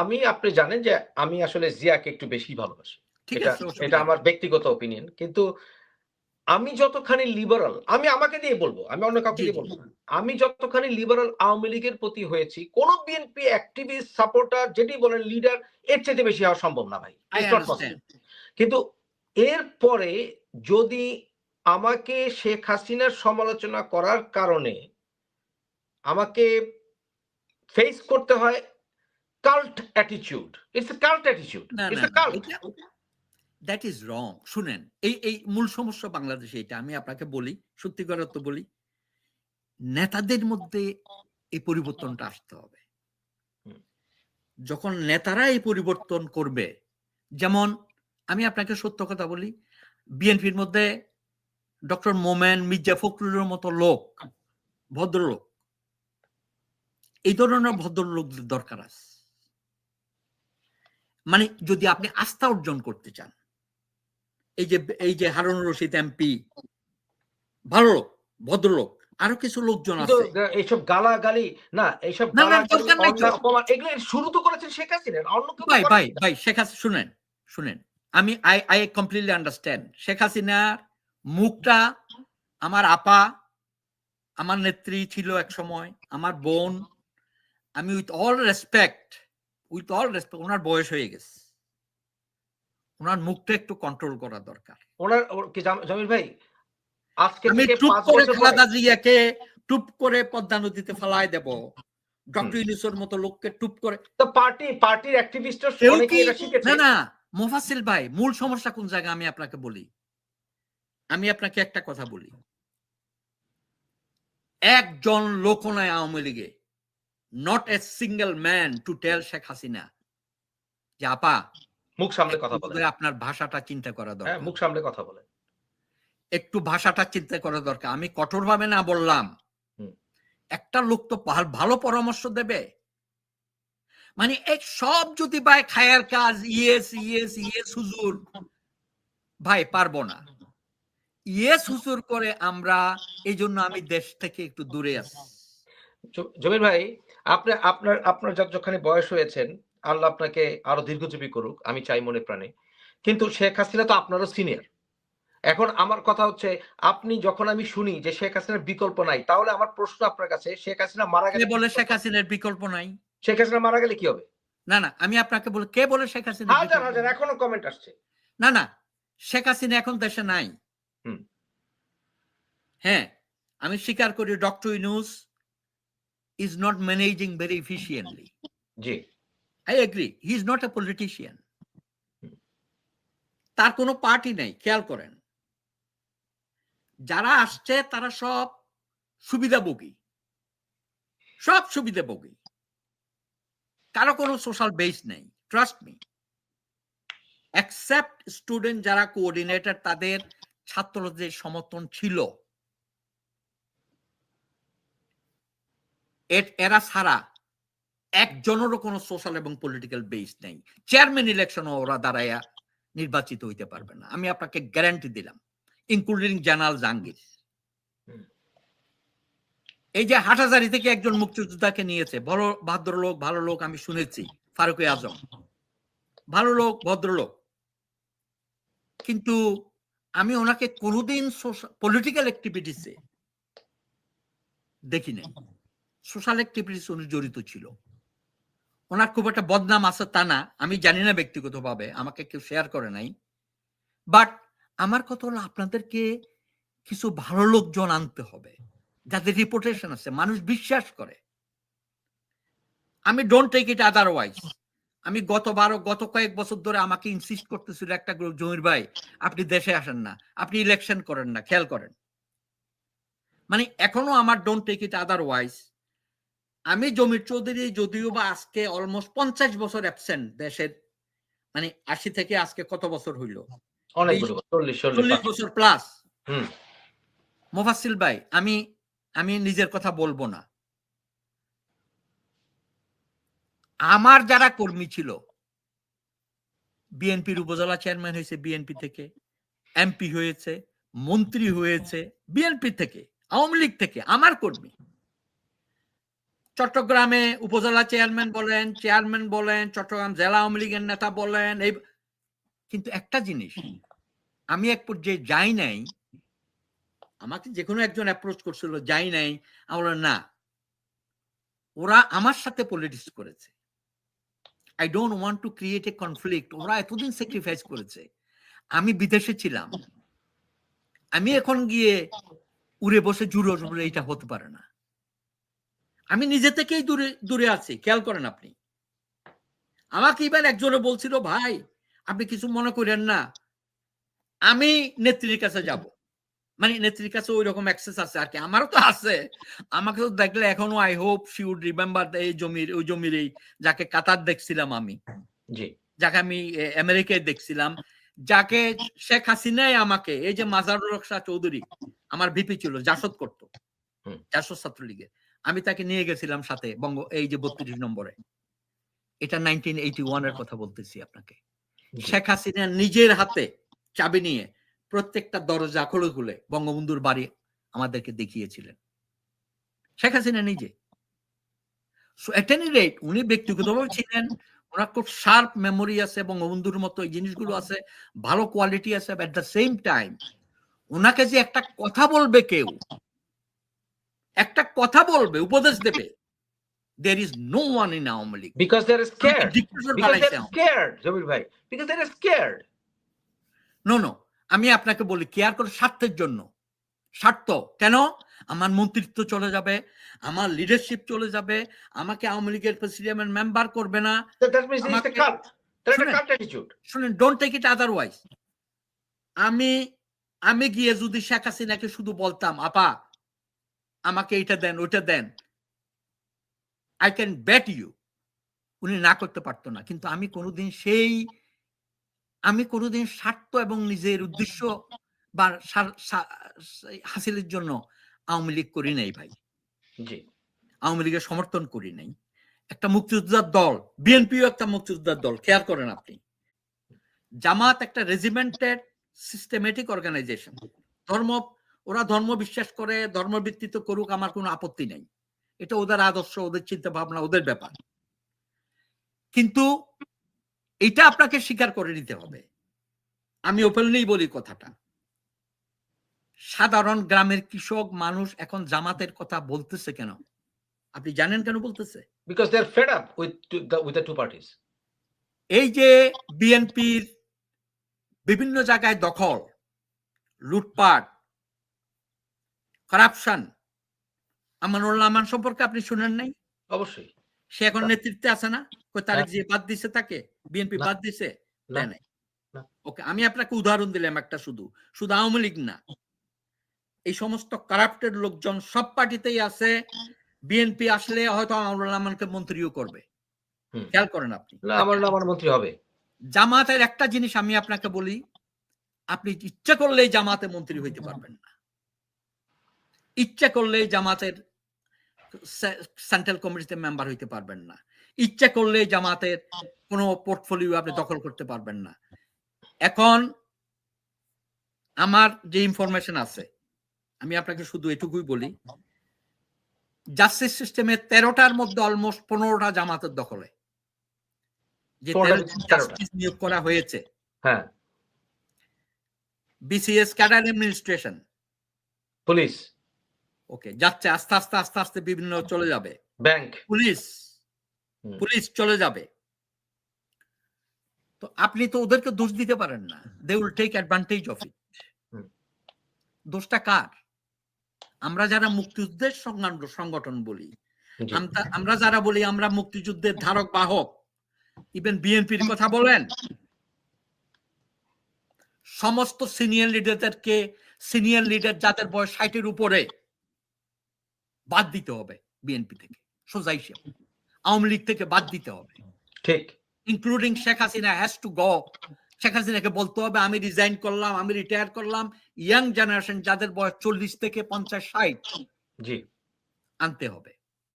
আমি আপনি জানেন যে আমি আসলে জিয়াকে একটু বেশি ভালোবাসি। ঠিক এটা আছে এটা আমার ব্যক্তিগত ওপিনিয়ন কিন্তু আমি যতখানি লিবারাল আমি আমাকে দিয়ে বলব আমি অন্য কাউকে দিয়ে বলব আমি যতখানি লিবারাল আওয়ামী লীগের প্রতি হয়েছি কোন বিএনপি অ্যাক্টিভিস্ট সাপোর্টার যেটি বলেন লিডার এর চাইতে বেশি হওয়া সম্ভব না ভাই. কিন্তু এরপরে যদি আমাকে শেখ হাসিনার সমালোচনা করার কারণে আমাকে ফেস করতে হয় cult attitude it's a cult attitude না ইটস না a cult that is wrong শুনেন এই এই মূল সমস্যা বাংলাদেশে এটা আমি আপনাকে বলি সত্যি করে তো বলি নেতাদের মধ্যে এই পরিবর্তনটা আসতে হবে। যখন নেতারা এই পরিবর্তন করবে যেমন আমি আপনাকে সত্য কথা বলি বিএনপির মধ্যে ডক্টর মোমেন মির্জা ফখরুলের মতো লোক ভদ্রলোক এই ধরনের ভদ্রলোকদের দরকার আছে। মানে যদি আপনি আস্থা অর্জন করতে চান। এই যে এই যে হারুন রশিদ এমপি ভালো লোক ভদ্রলোক আরও কিছু লোকজন আছে। এইসব গালাগালি না এইসব এগুলো শুরু তো করেছেন শেখ হাসিনা অন্য কেউ ভাই ভাই ভাই শেখ হাসিনা শুনেন শুনেন আমি I I completely understand Sheikh হাসিনার মুখটা আমার আপা আমার নেত্রী ছিল এক সময় আমার বোন আমি with all respect with all respect ওনার বয়স হয়ে গেছে। ওনার মুখটা একটু কন্ট্রোল করা দরকার। ওনার কি জামিল ভাই? আজকে আমি টুপ করে খালাদা জিয়াকে টুপ করে পদ্মা নদীতে দেব। ডক্টর মতো লোককে টুপ করে। তো পার্টি পার্টির অ্যাক্টিভিস্টরা কেউ অনেকে কি এটা শিখেছে। না না মোফাসিল ভাই মূল সমস্যা কোন জায়গায় আমি আপনাকে বলি? আমি আপনাকে একটা কথা বলি। একজন লোক নয় আওয়ামী লীগে। Not a single man to tell Sheikh Hasina যে আপা মুখ সামনে কথা বলে আপনার ভাষাটা চিন্তা করা হ্যাঁ দরকার। মুখ সামনে কথা বলে একটু ভাষাটা চিন্তা করা দরকার। আমি কঠোরভাবে না বললাম। একটা লোক তো ভালো পরামর্শ দেবে। মানে এক সব যদি ভাই খায়ার কাজ ইয়েস ইয়েস ইয়েস হুজুর ভাই পারব না। ইয়েস হুজুর করে আমরা এই জন্য আমি দেশ থেকে একটু দূরে আছি। জমির ভাই আপনি আপনার আপনার যতখানি বয়স হয়েছেন আল্লাহ আপনাকে আরও দীর্ঘজীবী করুক আমি চাই মনে প্রাণে। কিন্তু শেখ হাসিনা তো আপনারও সিনিয়র এখন আমার কথা হচ্ছে আপনি যখন আমি শুনি যে শেখ হাসিনার বিকল্প নাই তাহলে আমার প্রশ্ন আপনার কাছে শেখ হাসিনা মারা গেলে বলে শেখ হাসিনার বিকল্প নাই? শেখ হাসিনা মারা গেলে কি হবে? না না আমি আপনাকে বলি কে বলে শেখ হাসিনা হাজার হাজার এখনও কমেন্ট আসছে। না না শেখ হাসিনা এখন দেশে নাই। হুম। হ্যাঁ আমি স্বীকার করি doctor Yunus is not managing very efficiently G. I agree he is not a politician তার কোনো পার্টি নেই খেয়াল করেন। যারা আসছে তারা সব সুবিধাভোগী। সব সুবিধাভোগী। কারও কোনো সোশ্যাল বেস নেই ট্রাস্ট মি অ্যাকসেপ্ট স্টুডেন্ট যারা কোঅর্ডিনেটর তাদের ছাত্রদের সমর্থন ছিল। এর- ছাড়া একজনেরও কোনো সোশ্যাল এবং পলিটিক্যাল বেস নেই। চেয়ারম্যান ইলেকশনও ওরা দাঁড়াইয়া নির্বাচিত হইতে পারবে না। আমি আপনাকে গ্যারান্টি দিলাম ইনক্লুডিং জানাল জাহাঙ্গীর এই যে হাটাজারি থেকে একজন মুক্তিযোদ্ধাকে নিয়েছে বড় ভদ্রলোক ভালো লোক আমি শুনেছি ফারুক আজম। ভালো লোক ভদ্রলোক। কিন্তু আমি ওনাকে কোনোদিন পলিটিক্যাল অ্যাক্টিভিটিসে দেখি নাই সোশ্যাল অ্যাক্টিভিটিস জড়িত ছিল। ওনার খুব একটা বদনাম আছে তা না, আমি জানি না ব্যক্তিগতভাবে, আমাকে কেউ শেয়ার করে নাই। বাট আমার কথা হলো আপনাদেরকে কিছু ভালো লোকজন আনতে হবে, যাদের রিপোর্টেশন আছে, মানুষ বিশ্বাস করে। আমি ডোন্ট টেক ইট আদারওয়াইজ আমি গত বারো, গত কয়েক বছর ধরে আমাকে ইনসিস্ট করতেছিল একটা গ্রুপ জমির ভাই, আপনি দেশে আসেন না, আপনি ইলেকশন করেন না, খেয়াল করেন। মানে এখনও আমার ডোন্ট টেক ইট আদারওয়াইজ আমি জমির চৌধুরী যদিও বা আজকে অলমোস্ট পঞ্চাশ বছর অ্যাবসেন্ট দেশের মানে আশি থেকে আজকে কত বছর হইল? চল্লিশ বছর। প্লাস মোফাসিল ভাই আমি আমি নিজের কথা বলব না। আমার যারা কর্মী ছিল বিএনপির উপজেলা চেয়ারম্যান হয়েছে বিএনপি থেকে এমপি হয়েছে মন্ত্রী হয়েছে বিএনপি থেকে আওয়ামী লীগ থেকে আমার কর্মী। চট্টগ্রামে উপজেলা চেয়ারম্যান বলেন চেয়ারম্যান বলেন চট্টগ্রাম জেলা আওয়ামী লীগের নেতা বলেন এই কিন্তু একটা জিনিস আমি এক পর্যায়ে যাই নাই আমাকে যে কোনো একজন অ্যাপ্রোচ করছিল যাই নাই আমি বললাম না ওরা আমার সাথে পলিটিক্স করেছে। I don't want to create a conflict ওরা এতদিন স্যাক্রিফাইস করেছে। আমি বিদেশে ছিলাম। আমি এখন গিয়ে উড়ে বসে জুড়ে এটা হতে পারে না। আমি নিজে থেকেই দূরে দূরে আছি খেয়াল করেন আপনি। আমাকে এবার একজনে বলছিল ভাই আপনি কিছু মনে করেন না। আমি নেত্রীর কাছে যাব। মানে নেত্রীর কাছে ওই রকম অ্যাক্সেস আছে আর কি। আমারও তো আছে। আমাকে তো দেখলে এখনও I hope she would remember এই জমির ওই জমির এই যাকে কাতার দেখছিলাম আমি। জি। যাকে আমি আমেরিকায় দেখছিলাম। যাকে শেখ হাসিনাই আমাকে এই যে মাজারুল হক শাহ চৌধুরী আমার ভিপি ছিল জাসদ করতো। জাসদ ছাত্রলীগের। আমি তাকে নিয়ে গেছিলাম সাথে বঙ্গ এই যে বত্রিশ নম্বরে। এটা নাইনটিন এইটি ওয়ানের কথা বলতেছি আপনাকে। শেখ হাসিনা নিজের হাতে চাবি নিয়ে প্রত্যেকটা দরজা খুলে খুলে বঙ্গবন্ধুর বাড়ি আমাদেরকে দেখিয়েছিলেন। শেখ হাসিনা নিজে। সো এট এনি রেট উনি ব্যক্তিগতভাবে ছিলেন ওনার খুব শার্প মেমোরি আছে বঙ্গবন্ধুর মতো এই জিনিসগুলো আছে ভালো কোয়ালিটি আছে এট দ্য সেম টাইম ওনাকে যে একটা কথা বলবে কেউ একটা কথা বলবে উপদেশ দেবে। There is no one in Awami League. Dictator because they বানাইছে আর স্কেয়ার্ড জমির ভাই। Because they are scared no no আমি আপনাকে বলি কেয়ার করে স্বার্থের জন্য। স্বার্থ। কেন? আমার মন্ত্রিত্ব চলে যাবে আমার লিডারশিপ চলে যাবে আমাকে আওয়ামী লীগের প্রেসিডেন্ট মেম্বার করবে না। শুনেন। ডোন্ট টেক ইট আদারওয়াইজ আমি আমি গিয়ে যদি শেখ হাসিনাকে শুধু বলতাম আপা আমাকে এটা দেন ওইটা দেন। আই ক্যান ব্যাট ইউ উনি না করতে পারতো না। কিন্তু আমি কোনোদিন সেই আমি কোনোদিন স্বার্থ এবং নিজের উদ্দেশ্য বা হাসিলের জন্য আওয়ামী লীগ করি নাই ভাই। জি। আওয়ামী লীগের সমর্থন করি নাই। একটা মুক্তিযোদ্ধার দল বিএনপিও একটা মুক্তিযোদ্ধার দল খেয়াল করেন আপনি। জামাত একটা রেজিমেন্টেড সিস্টেমেটিক অর্গানাইজেশন ধর্ম ওরা ধর্ম বিশ্বাস করে ধর্ম ভিত্তিতে করুক আমার কোনো আপত্তি নেই। এটা ওদের আদর্শ ওদের চিন্তা ভাবনা ওদের ব্যাপার। কিন্তু এটা আপনাকে স্বীকার করে নিতে হবে। আমি ওপেনলি বলি কথাটা। সাধারণ গ্রামের কৃষক মানুষ এখন জামাতের কথা বলতেছে কেন? আপনি জানেন কেন বলতেছে? Because they are fed up with with the two parties এই যে বিএনপির বিভিন্ন জায়গায় দখল লুটপাট করাপশন আমানুল রহমান সম্পর্কে আপনি শুনেন নাই? অবশ্যই। সে এখন নেতৃত্বে আছে না? তারেক যে বাদ দিছে তাকে? বিএনপি বাদ দিছে? না। দেয় নাই। না। ওকে আমি আপনাকে উদাহরণ দিলাম একটা শুধু। শুধু আওয়ামী লীগ না। এই সমস্ত কারাপ্টেড লোকজন সব পার্টিতেই আছে। বিএনপি আসলে হয়তো আমানুল রহমানকে মন্ত্রীও করবে। খেয়াল করেন আপনি। আমার না মন্ত্রী হবে। জামাতের একটা জিনিস আমি আপনাকে বলি। আপনি ইচ্ছা করলেই জামাতে মন্ত্রী হইতে পারবেন না। ইচ্ছা করলেই জামাতের সেন্ট্রাল কমিটিতে মেম্বার হইতে পারবেন না। ইচ্ছা করলেই জামাতের কোনো পোর্টফোলিও আপনি দখল করতে পারবেন না। এখন আমার যে ইনফরমেশন আছে আমি আপনাকে শুধু এটুকুই বলি জাস্টিস সিস্টেমের তেরোটার মধ্যে অলমোস্ট পনেরোটা জামাতের দখলে যে 16টা তেরোটা তেরোটা। জাস্টিস নিয়োগ করা হয়েছে। হ্যাঁ। বিসিএস ক্যাডার অ্যাডমিনিস্ট্রেশন পুলিশ ওকে যাচ্ছে আস্তে আস্তে আস্তে আস্তে বিভিন্ন চলে যাবে। ব্যাংক। পুলিশ। পুলিশ চলে যাবে। তো আপনি তো ওদেরকে দোষ দিতে পারেন না। They will take advantage of it দোষটা কার? আমরা যারা মুক্তিযুদ্ধের সংগঠন- সংগঠন বলি আমরা- আমরা যারা বলি আমরা মুক্তিযুদ্ধের ধারক বাহক। ইভেন বিএনপির কথা বলেন। সমস্ত সিনিয়র লিডারদেরকে সিনিয়র লিডার যাদের বয়স ষাটের উপরে বাদ দিতে হবে বিএনপি থেকে সোজাই সে আওয়ামী লীগ থেকে বাদ দিতে হবে। ঠিক। Including Sheikh Hasina has to go Sheikh হাসিনাকে বলতে হবে আমি রিজাইন করলাম আমি রিটায়ার করলাম। ইয়াং জেনারেশন যাদের বয়স চল্লিশ থেকে পঞ্চাশ ষাট জি। আনতে হবে।